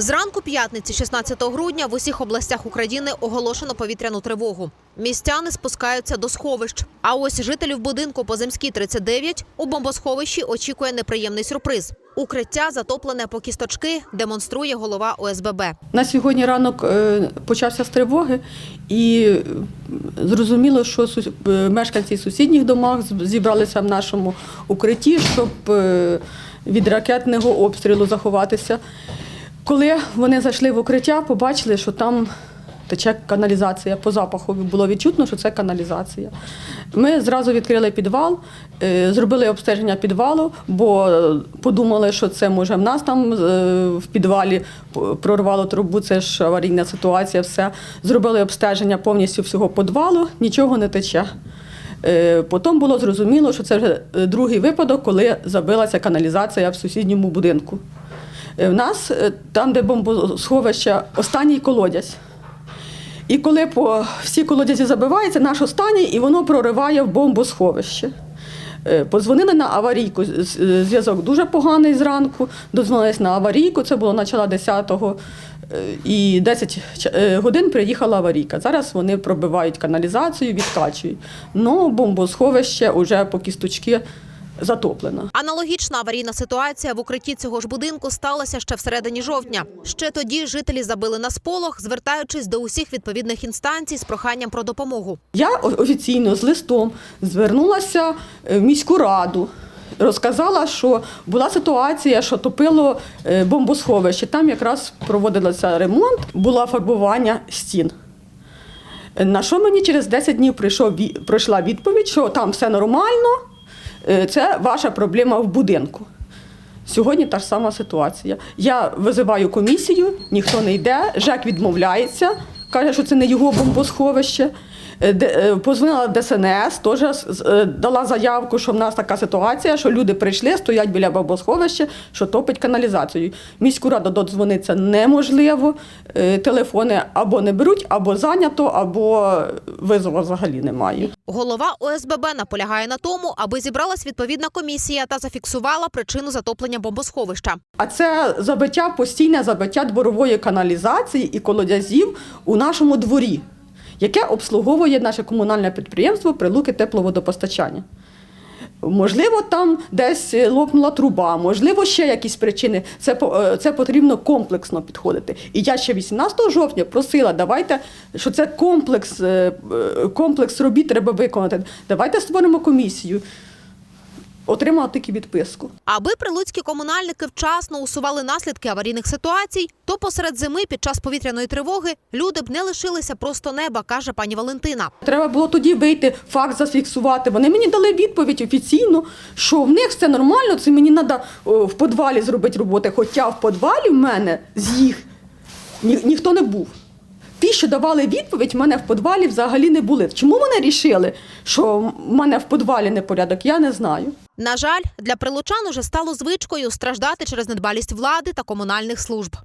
Зранку п'ятниці, 16 грудня, в усіх областях України оголошено повітряну тривогу. Містяни спускаються до сховищ. А ось жителів будинку по Земській 39 у бомбосховищі очікує неприємний сюрприз. Укриття затоплене по кісточки, демонструє голова ОСББ. На сьогодні ранок е, почався з тривоги, і е, зрозуміло, що е, мешканці сусідніх домах зібралися в нашому укритті, щоб від ракетного обстрілу заховатися. Коли вони зайшли в укриття, побачили, що там тече каналізація. По запаху було відчутно, що це каналізація. Ми зразу відкрили підвал, е, зробили обстеження підвалу, бо подумали, що це може в нас там е, в підвалі прорвало трубу, це ж аварійна ситуація, все. Зробили обстеження повністю всього підвалу, нічого не тече. Е, Потім було зрозуміло, що це вже другий випадок, коли забилася каналізація в сусідньому будинку. Е, В нас е, там, де бомбосховище, останній колодязь. І коли по всі колодязі забиваються, наш останній, і воно прориває в бомбосховище. Е, Позвонили на аварійку. Зв'язок дуже поганий зранку. Дозвонились на аварійку. Це було начало 10-го. е, І 10 е, годин приїхала аварійка. Зараз вони пробивають каналізацію, відкачують. Ну, бомбосховище вже по кісточки затоплено. Аналогічна аварійна ситуація в укритті цього ж будинку сталася ще всередині жовтня. Ще тоді жителі забили на сполох, звертаючись до усіх відповідних інстанцій з проханням про допомогу. Я офіційно з листом звернулася е, в міську раду. Розказала, що була ситуація, що топило е, бомбосховище. Там якраз проводилося ремонт, було фарбування стін. Е, На що мені через 10 днів прийшов, прийшла відповідь, що там все нормально, це ваша проблема в будинку. Сьогодні та ж сама ситуація. Я визиваю комісію, ніхто не йде, ЖЕК відмовляється, каже, що це не його бомбосховище. Е, е, Позвонила ДСНС, теж е, дала заявку, що в нас така ситуація, що люди прийшли, стоять біля бомбосховища, що топить каналізацію. Міську раду додзвонитися неможливо. Телефони або не беруть, або зайнято, або визову взагалі немає. Голова ОСББ наполягає на тому, аби зібралась відповідна комісія та зафіксувала причину затоплення бомбосховища. А це забиття, постійне забиття дворової каналізації і колодязів у нашому дворі, яке обслуговує наше комунальне підприємство Прилуки тепловодопостачання. Можливо, там десь лопнула труба, можливо, ще якісь причини. Це, е, це потрібно комплексно підходити. І я ще 18 жовтня просила, давайте, що це комплекс, е, е, комплекс робіт треба виконати. Давайте створимо комісію. Отримала тільки відписку. Аби прилуцькі комунальники вчасно усували наслідки аварійних ситуацій, то посеред зими під час повітряної тривоги люди б не лишилися просто неба, каже пані Валентина. Треба було тоді вийти, факт зафіксувати. Вони мені дали відповідь офіційно, що в них все нормально, це мені треба в підвалі зробити роботи. Хоча в підвалі в мене з їх ні, ніхто не був. Ті, що давали відповідь, в мене в підвалі взагалі не були. Чому вони рішили, що в мене в підвалі непорядок, я не знаю. На жаль, для прилучан уже стало звичкою страждати через недбалість влади та комунальних служб.